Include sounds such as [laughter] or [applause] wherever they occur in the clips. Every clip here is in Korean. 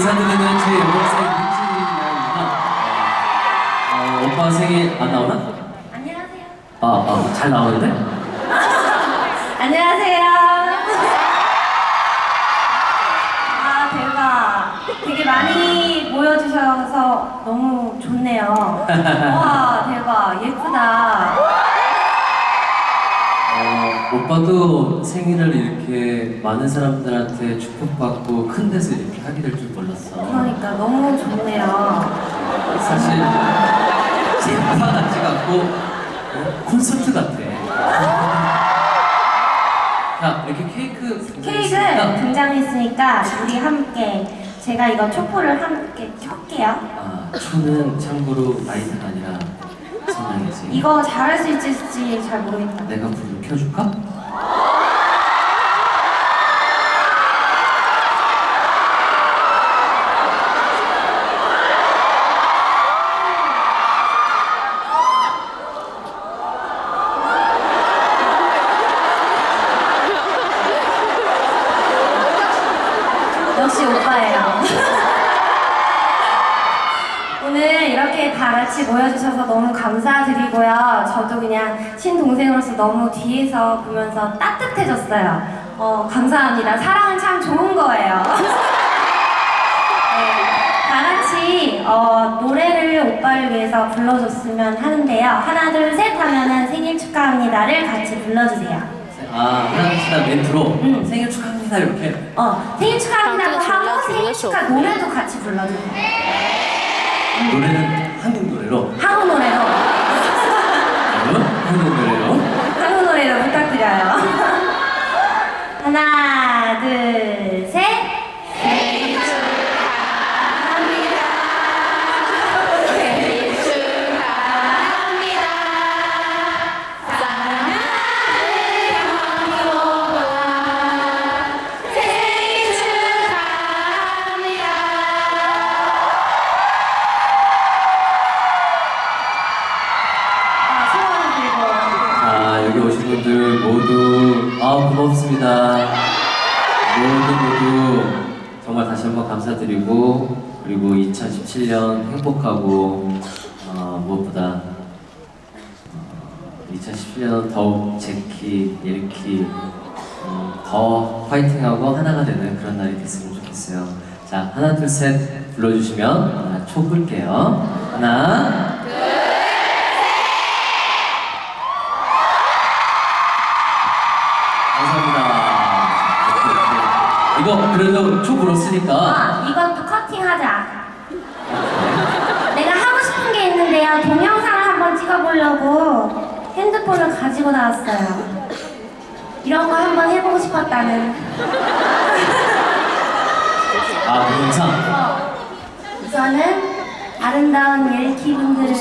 인사드리는 제 여동생 민지입니다 어, 오빠 생일 안 나오나? 안녕하세요. 아, 아, 잘 나오는데? [laughs] 안녕하세요. 아, 대박. 되게 많이 모여주셔서 너무 좋네요. 와, 대박. 예쁘다. 어, 오빠도 생일을 이렇게 많은 사람들한테 축복받고 큰 데서 이렇게 하게 될 줄 몰랐어 그러니까 너무 좋네요. 사실 제파 같지 않고 어, 콘서트 같아 자 이렇게 케이크 케이크 등장했으니까 우리 함께 제가 이거 촛불을 함께 켤게요. 아, 초는 참고로 라이트가 아니라 성냥이지. 이거 잘할 수 있을지 잘 모르겠다. 내가 불을 켜줄까? 역시 오빠예요. 오늘 이렇게 다 같이 모여주셔서 너무 감사드리고요. 저도 그냥 친동생으로서 너무 뒤에서 보면서 따뜻해졌어요. 어, 감사합니다. 사랑은 참 좋은 거예요. [laughs] 네, 다 같이 어, 노래를 오빠를 위해서 불러줬으면 하는데요. 하나, 둘, 셋 하면은 생일 축하합니다를 같이 불러주세요. 아, 하나씩 멘트로 응. 생일 축하합니다 이렇게. 어, 생일 축하합니다고 아, 하고 생일. 축하 노래도 같이 불러주세요. 노래는 분들 모두 아 고맙습니다. 모두 모두 정말 다시 한번 감사드리고 그리고 2017년 행복하고 어, 무엇보다 어, 2017년 더욱 제키, 예리키 음, 더 파이팅하고 하나가 되는 그런 날이 됐으면 좋겠어요. 자, 하나 둘 셋 불러주시면 아, 초 끌게요. 하나. 이거 그래도 초 불었으니까 아, 이것도 커팅하자. 내가 하고 싶은 게 있는데요. 동영상을 한번 찍어보려고 핸드폰을 가지고 나왔어요. 이런 거 한번 해보고 싶었다는. 아 동영상 어, 우선은 아름다운 예리키 분들을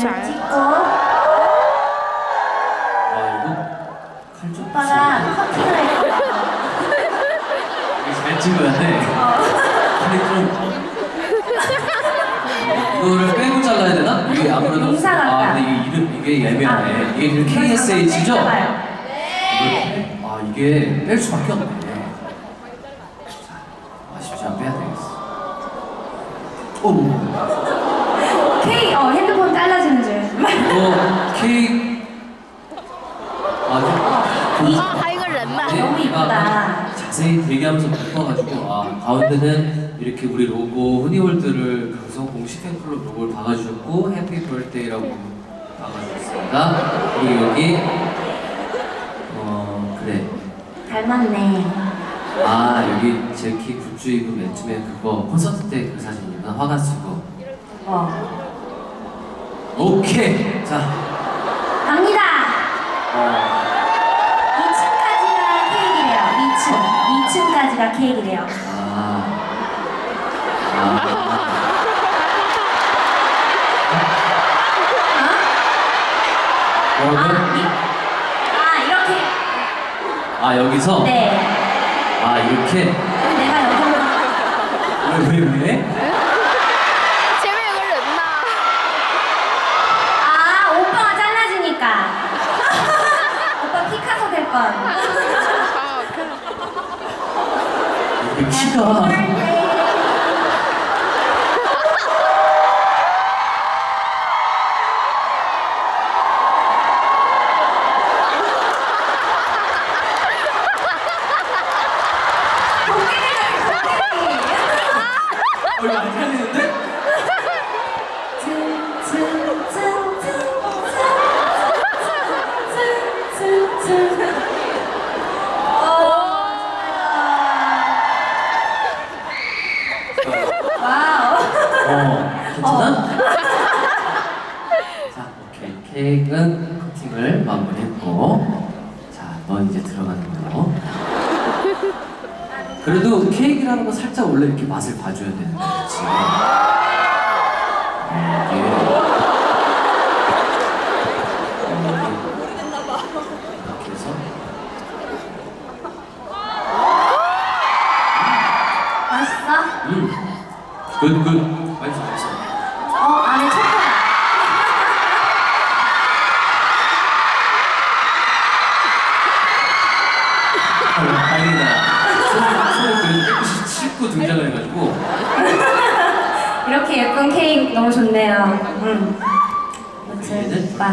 어. 근데 좀 이거를 빼고 잘라야 되나? 이게 아무래도 용사. 아 근데 이게 이름 이게 예매하네. 아, 이게 지금 KSH죠? 이걸- 아 이게 뺄 수밖에 없네. 자, 아쉽지 않 빼야 되겠어. 오. K, 어, 핸드폰 잘라주는 줄. 이거 케이크 아주 이- 아, 하이거 렌마. 너무 이쁘다. 자세히 대기하면서 묶어가지고 아 가운데는 이렇게 우리 로고 후니월드를 방송 공식 팬클럽 로고를 박아주셨고 해피 벌데이라고 박아주셨습니다. 그리고 여기 어 그래. 닮았네. 아 여기 제키 굿즈 입은 맨 처음에 그거 콘서트 때 그 사진이구나. 화가 쓰고. 어. 오케이. 자. 갑니다. 어, 2층까지가 케이크래요. 2층. 2층까지가 케이크래요. 아, 아, 어? 아, 이, 아, 이렇게. 아 여기서 네. 아 이렇게 그럼 내가 여기. 왜왜 왜? 제발 렌마. 아, 오빠가 잘라주니까. 오빠 피카소 될 뻔. 아, 그. 그키 [laughs] 케이크는 커팅을 마무리했고, 자, 넌 이제 들어가는 거로. [laughs] 그래도 케이크라는 거 살짝 원래 이렇게 맛을 봐줘야 되는 거지. 네, 이게 이렇게 해서 맛있어? 음, 굿, 굿. 이렇게 예쁜 케이크 너무 좋네요. 음. 무슨 오빠.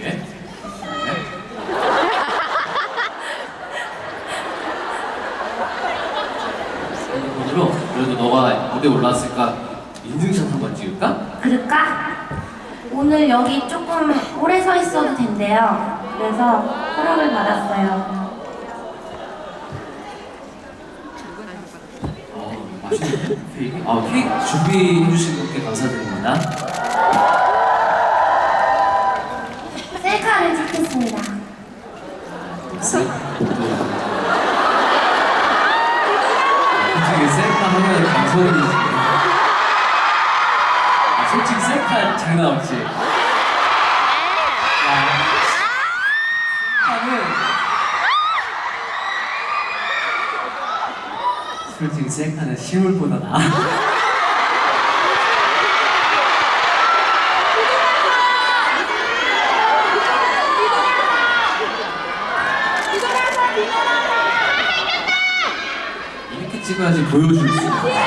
네. 핸드폰으로 그래도 너가 무대 올라왔으니까 인증샷 한번 찍을까? 그럴까? 오늘 여기 조금 오래 서 있어도 된대요. 그래서 허락을 받았어요. 어? 케이크? 아, 케이크 준비해 주신 분께 감사드립니다. 셀카를 찍겠습니다. 솔직히 셀카 하면 방송이지. 아, 솔직히 셀카 장난 없지. 야, 솔직히 셀카는 실물보다 나아. 이렇게 찍어야지 보여줄 수 거야.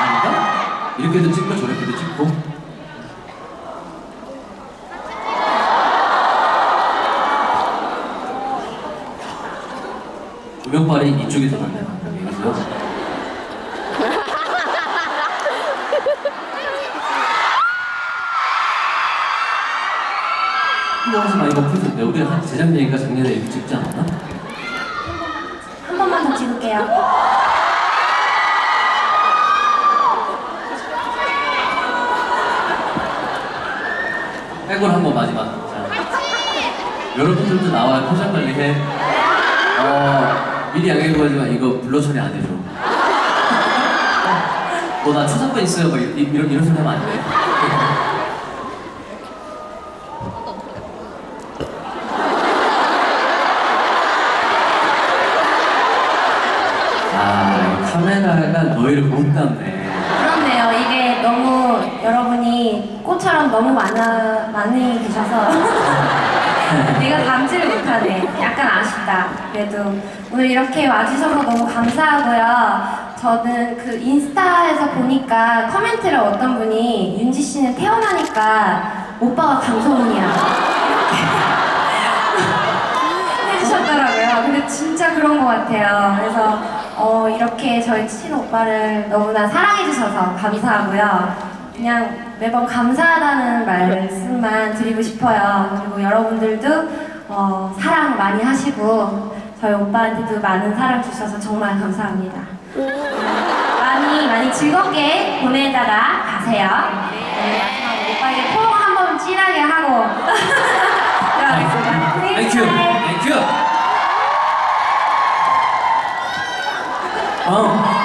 아닌가? 이렇게도 찍고 저렇게도 찍고. 조명빨이 이쪽이 더 낫네 한번 하지 마 이거 풀텐데 우리 한 재작년인가 작년에 이렇게 찍지 않았나? 한 번만 더 찍을게요. 백을 한번 마지막. 자. 여러분들도 나와요. 포장 관리 해. 어, 미리 양해하지만 이거 블러 처리 안 해줘. 어, 나 초상권 있어요. 막 이- 이런 이런 소리 하면 안 돼. 아, 이 너희를 못. 그렇네요. 이게 너무 여러분이 꽃처럼 너무 많아 많이 계셔서 [laughs] 내가 감지를 못하네. 약간 아쉽다. 그래도 오늘 이렇게 와주셔서 너무 감사하고요. 저는 그 인스타에서 보니까 커멘트를 어떤 분이 윤지 씨는 태어나니까 오빠가 강소문이야. [laughs] 해주셨더라고요. 근데 진짜 그런 것 같아요. 그래서 어, 이렇게 저희 친 오빠를 너무나 사랑해주셔서 감사하고요. 그냥 매번 감사하다는 말씀만 드리고 싶어요. 그리고 여러분들도 어, 사랑 많이 하시고 저희 오빠한테도 많은 사랑 주셔서 정말 감사합니다. 많이 많이 즐겁게 보내다가 가세요. 네, 오빠에게 포옹 한번 진하게 하고 들어가겠습니다. 땡큐, 땡큐. 어. 즐기세요.